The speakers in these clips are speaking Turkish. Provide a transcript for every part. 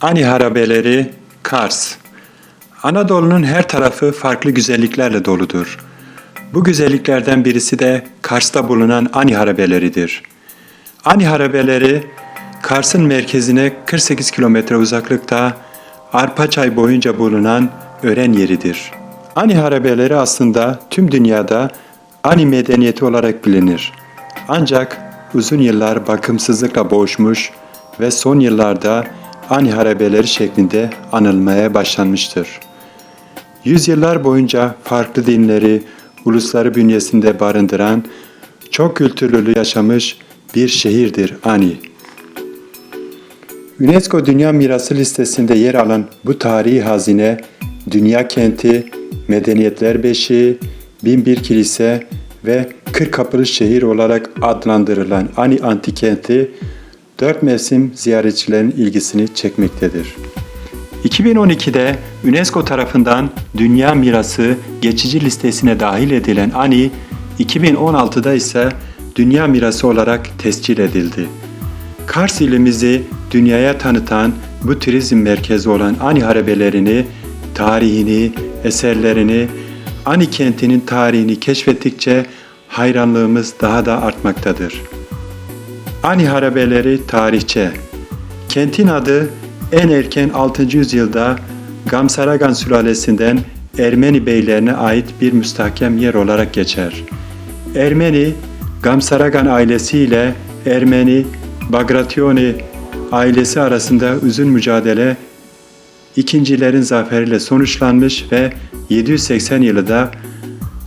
Ani harabeleri Kars Anadolu'nun her tarafı farklı güzelliklerle doludur. Bu güzelliklerden birisi de Kars'ta bulunan Ani harabeleridir. Ani harabeleri Kars'ın merkezine 48 kilometre uzaklıkta Arpaçay boyunca bulunan öğren yeridir. Ani harabeleri aslında tüm dünyada Ani medeniyeti olarak bilinir. Ancak uzun yıllar bakımsızlıkla boğuşmuş ve son yıllarda Ani harabeleri şeklinde anılmaya başlanmıştır. Yüzyıllar boyunca farklı dinleri, ulusları bünyesinde barındıran, çok kültürlülüğü yaşamış bir şehirdir Ani. UNESCO Dünya Mirası listesinde yer alan bu tarihi hazine, dünya kenti, medeniyetler beşiği, binbir kilise ve kırk kapılı şehir olarak adlandırılan Ani Antik Kenti, dört mevsim ziyaretçilerin ilgisini çekmektedir. 2012'de UNESCO tarafından Dünya Mirası geçici listesine dahil edilen Ani, 2016'da ise Dünya Mirası olarak tescil edildi. Kars ilimizi dünyaya tanıtan bu turizm merkezi olan Ani harabelerini, tarihini, eserlerini, Ani kentinin tarihini keşfettikçe hayranlığımız daha da artmaktadır. Ani harabeleri tarihçe. Kentin adı en erken 6. yüzyılda Gamsaragan sülalesinden Ermeni beylerine ait bir müstahkem yer olarak geçer. Ermeni, Gamsaragan ailesi ile Ermeni, Bagrationi ailesi arasında uzun mücadele ikincilerin zaferiyle sonuçlanmış ve 780 yılında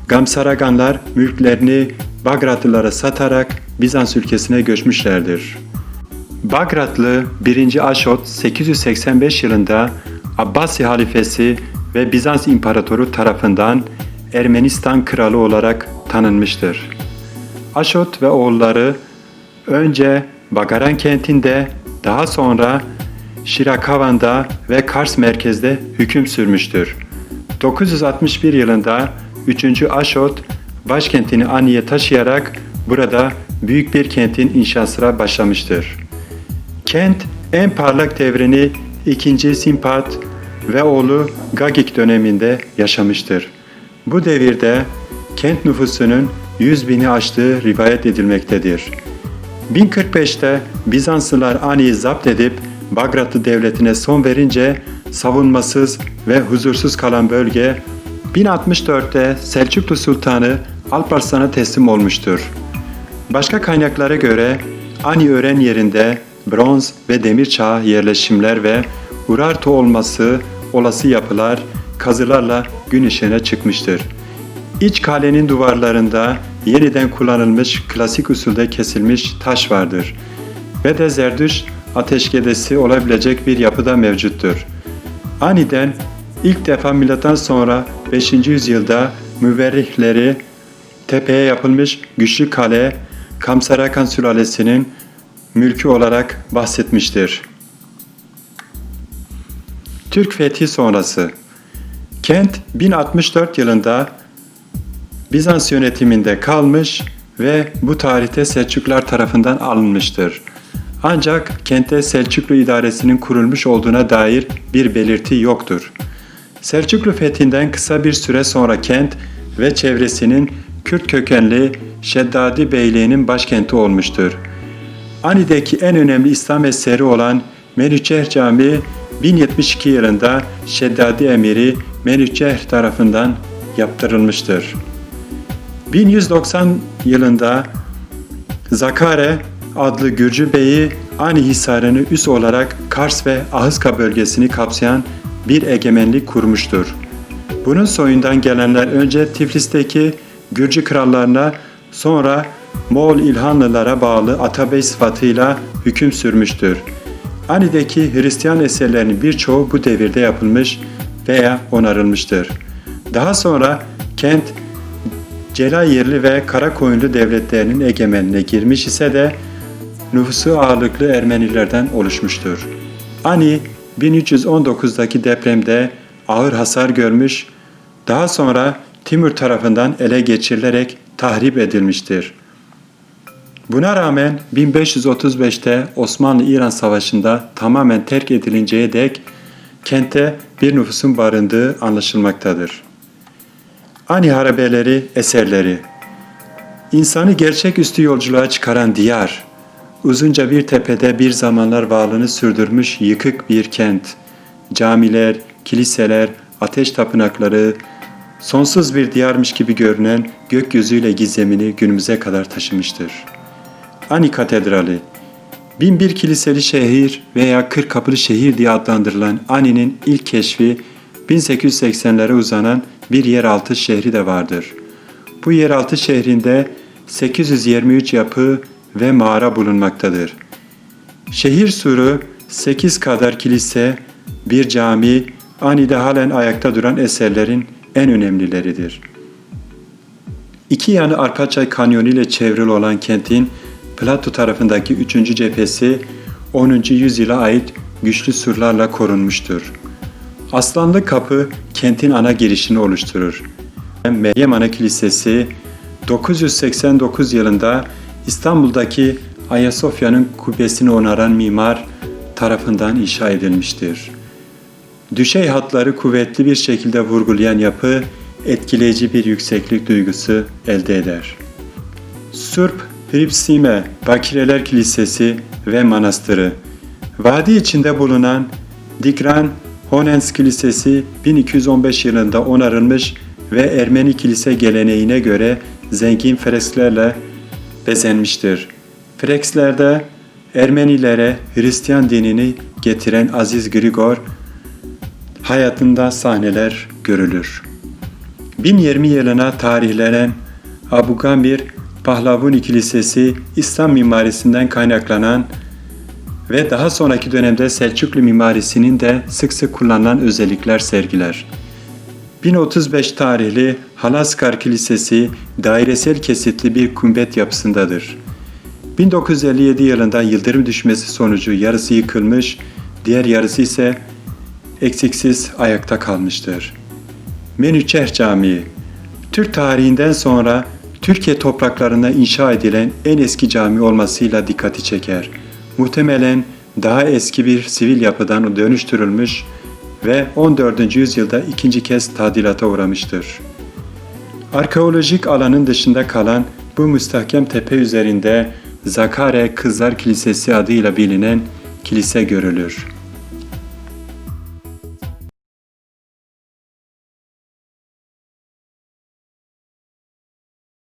Gamsaraganlar mülklerini Bagratlılara satarak Bizans ülkesine göçmüşlerdir. Bagratlı 1. Aşot 885 yılında Abbasi halifesi ve Bizans imparatoru tarafından Ermenistan kralı olarak tanınmıştır. Aşot ve oğulları önce Bagaran kentinde daha sonra Şirakavan'da ve Kars merkezde hüküm sürmüştür. 961 yılında 3. Aşot başkentini Ani'ye taşıyarak burada büyük bir kentin inşasına başlamıştır. Kent en parlak devrini 2. Simpat ve oğlu Gagik döneminde yaşamıştır. Bu devirde kent nüfusunun 100 bini aştığı rivayet edilmektedir. 1045'te Bizanslılar Ani'yi zapt edip Bagratlı devletine son verince savunmasız ve huzursuz kalan bölge 1064'te Selçuklu Sultanı Alparslan'a teslim olmuştur. Başka kaynaklara göre Ani öğren yerinde bronz ve demir çağı yerleşimler ve Urartu olması olası yapılar kazılarla gün ışığına çıkmıştır. İç kalenin duvarlarında yeniden kullanılmış klasik usulde kesilmiş taş vardır ve de zerdüş ateşkedesi olabilecek bir yapıda mevcuttur. Aniden ilk defa milattan sonra 5. yüzyılda müverrihleri tepeye yapılmış güçlü kale Kamsarakan sülalesinin mülkü olarak bahsetmiştir. Türk fethi sonrası Kent 1064 yılında Bizans yönetiminde kalmış ve bu tarihte Selçuklular tarafından alınmıştır. Ancak kente Selçuklu idaresinin kurulmuş olduğuna dair bir belirti yoktur. Selçuklu fethinden kısa bir süre sonra kent ve çevresinin Kürt kökenli Şeddadi Beyliği'nin başkenti olmuştur. Ani'deki en önemli İslam eseri olan Menüçer Camii 1072 yılında Şeddadi Emiri Menüçer tarafından yaptırılmıştır. 1190 yılında Zakare adlı Gürcü beyi Ani Hisarı'nı üs olarak Kars ve Ahıska bölgesini kapsayan bir egemenlik kurmuştur. Bunun soyundan gelenler önce Tiflis'teki Gürcü krallarına sonra Moğol İlhanlılara bağlı Atabey sıfatıyla hüküm sürmüştür. Ani'deki Hristiyan eserlerinin birçoğu bu devirde yapılmış veya onarılmıştır. Daha sonra kent Celayirli ve Karakoyunlu devletlerinin egemenliğine girmiş ise de nüfusu ağırlıklı Ermenilerden oluşmuştur. Ani 1319'daki depremde ağır hasar görmüş, daha sonra Timur tarafından ele geçirilerek tahrip edilmiştir. Buna rağmen 1535'te Osmanlı-İran Savaşı'nda tamamen terk edilinceye dek kente bir nüfusun barındığı anlaşılmaktadır. Ani harabeleri, eserleri İnsanı gerçeküstü yolculuğa çıkaran diyar, uzunca bir tepede bir zamanlar varlığını sürdürmüş yıkık bir kent, camiler, kiliseler, ateş tapınakları, sonsuz bir diyarmış gibi görünen gökyüzüyle gizemini günümüze kadar taşımıştır. Ani Katedrali Binbir kiliseli şehir veya kırk kapılı şehir diye adlandırılan Ani'nin ilk keşfi 1880'lere uzanan bir yeraltı şehri de vardır. Bu yeraltı şehrinde 823 yapı ve mağara bulunmaktadır. Şehir suru 8 kadar kilise, bir cami, Ani'de halen ayakta duran eserlerin en önemlileridir. İki yanı Arpaçay Kanyonu ile çevrili olan kentin Plato tarafındaki 3. cephesi 10. yüzyıla ait güçlü surlarla korunmuştur. Aslanlı Kapı kentin ana girişini oluşturur. Meryem Ana Kilisesi 989 yılında İstanbul'daki Ayasofya'nın kubbesini onaran mimar tarafından inşa edilmiştir. Düşey hatları kuvvetli bir şekilde vurgulayan yapı etkileyici bir yükseklik duygusu elde eder. Surp Hripsime Bakireler Kilisesi ve Manastırı Vadi içinde bulunan Dikran Honens Kilisesi 1215 yılında onarılmış ve Ermeni kilise geleneğine göre zengin fresklerle bezenmiştir. Fresklerde Ermenilere Hristiyan dinini getiren Aziz Grigor hayatında sahneler görülür. 1020 yılına tarihlenen Abu Gambir Pahlavuni Kilisesi İslam mimarisinden kaynaklanan ve daha sonraki dönemde Selçuklu mimarisinin de sık sık kullanılan özellikler sergiler. 1035 tarihli Halaskar Kilisesi dairesel kesitli bir kumbet yapısındadır. 1957 yılında yıldırım düşmesi sonucu yarısı yıkılmış, diğer yarısı ise eksiksiz ayakta kalmıştır. Menüçer Camii Türk tarihinden sonra Türkiye topraklarında inşa edilen en eski cami olmasıyla dikkati çeker. Muhtemelen daha eski bir sivil yapıdan dönüştürülmüş ve 14. yüzyılda ikinci kez tadilata uğramıştır. Arkeolojik alanın dışında kalan bu müstahkem tepe üzerinde Zakare Kızlar Kilisesi adıyla bilinen kilise görülür.